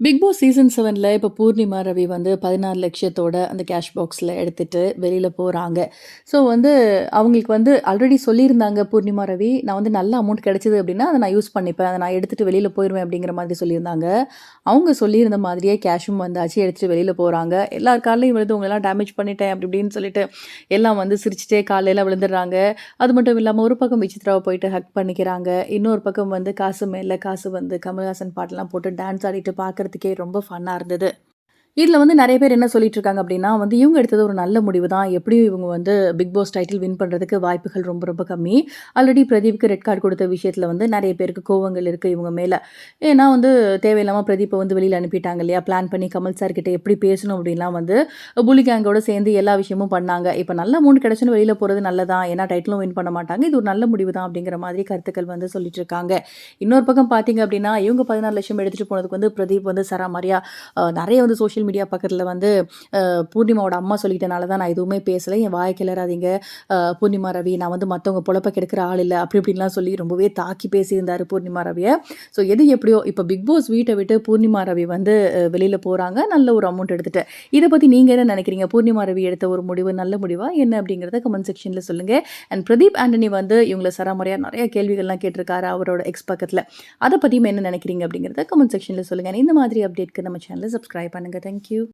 Big Boss season செவனில் இப்போ பூர்ணிமா ரவி வந்து பதினாறு லட்சத்தோட அந்த கேஷ் பாக்ஸில் எடுத்துகிட்டு வெளியில் போகிறாங்க ஸோ வந்து அவங்களுக்கு வந்து ஆல்ரெடி சொல்லியிருந்தாங்க பூர்ணிமா ரவி நான் வந்து நல்ல அமௌண்ட் கிடைச்சிது அப்படின்னா அதை நான் யூஸ் பண்ணிப்பேன். அதை நான் எடுத்துகிட்டு வெளியில் போயிடுவேன் அப்படிங்கிற மாதிரி சொல்லியிருந்தாங்க. அவங்க சொல்லியிருந்த மாதிரியே கேஷும் வந்தாச்சு எடுத்துகிட்டு வெளியில் போகிறாங்க எல்லார் காலையும் விழுந்து உங்களெல்லாம் டேமேஜ் பண்ணிட்டேன் அப்படி இப்படின்னு சொல்லிட்டு எல்லாம் வந்து சிரிச்சிட்டே காலையில் விழுந்துடுறாங்க. அது மட்டும் இல்லாமல் ஒரு பக்கம் விசித்ராவை போயிட்டு ஹக் பண்ணிக்கிறாங்க. இன்னொரு பக்கம் வந்து காசு மேலே காசு வந்து கமல்ஹாசன் பாட்டெல்லாம் போட்டு டான்ஸ் ஆடிட்டு பார்க்குறதுக்கே ரொம்ப ஃபன்னாக இருந்தது. இதில் வந்து நிறைய பேர் என்ன சொல்லிட்டு இருக்காங்க அப்படின்னா வந்து இவங்க எடுத்தது ஒரு நல்ல முடிவு தான் எப்படியும் இவங்க வந்து பிக் பாஸ் டைட்டில் வின் பண்ணுறதுக்கு வாய்ப்புகள் ரொம்ப ரொம்ப கம்மி. ஆல்ரெடி பிரதீப்க்கு ரெட் கார்டு கொடுத்த விஷயத்தில் வந்து நிறைய பேருக்கு கோவங்கள் இருக்குது இவங்க மேலே. ஏன்னா வந்து தேவையில்லாமல் பிரதீப்பை வந்து வெளியில் அனுப்பிட்டாங்க இல்லையா? பிளான் பண்ணி கமல் சார் கிட்ட எப்படி பேசணும் அப்படின்லாம் வந்து புலி கேங்கோட சேர்ந்து எல்லா விஷயமும் பண்ணாங்க. இப்போ நல்ல மூணு கிடச்சுன்னு வெளியில் போகிறது நல்லதான். ஏன்னா டைட்டிலும் வின் பண்ண மாட்டாங்க. இது ஒரு நல்ல முடிவு தான் அப்படிங்கிற மாதிரி கருத்துக்கள் வந்து சொல்லிட்டு இருக்காங்க இன்னொரு பக்கம் பார்த்தீங்க அப்படின்னா இவங்க பதினாறு லட்சம் எடுத்துகிட்டு போனதுக்கு வந்து பிரதீப் வந்து சராமரியா நிறைய வந்து சோஷியல் மீடியா பக்கத்தில் வந்து பூர்ணிமாவோட அம்மா சொல்லிட்டனால தான் நான் எதுவுமே பேசலை. என் வாய் கிளறாதீங்க. பூர்ணிமா ரவி நான் வந்து மற்றவங்க பொழப்ப கெடுக்கிற ஆள் இல்லை. அப்படி இப்படின்லாம் சொல்லி ரொம்பவே தாக்கி பேசியிருந்தார் பூர்ணிமா ரவியை. ஸோ எது எப்படியோ இப்போ பிக் பாஸ் வீட்டை விட்டு பூர்ணிமா ரவி வந்து வெளியில் போகிறாங்க நல்ல ஒரு அமௌண்ட் எடுத்துகிட்டு இதை பற்றி நீங்கள் என்ன நினைக்கிறீங்க? பூர்ணிமா ரவி எடுத்த ஒரு முடிவு நல்ல முடிவா? என்ன அப்படிங்கிறத கமெண்ட் செக்ஷனில் சொல்லுங்கள் அண்ட் பிரதீப் ஆண்டனி வந்து இவங்களை சராமரியாக நிறைய கேள்விகள்லாம் கேட்டிருக்காரு அவரோட எக்ஸ் பக்கத்தில். அதை பற்றியும் என்ன நினைக்கிறீங்க அப்படிங்கிறத கமெண்ட் செக்ஷனில் சொல்லுங்கள் இந்த மாதிரி அப்டேட்க்கு நம்ம சேனலை சப்ஸ்கிரைப் பண்ணுங்கள் Thank you.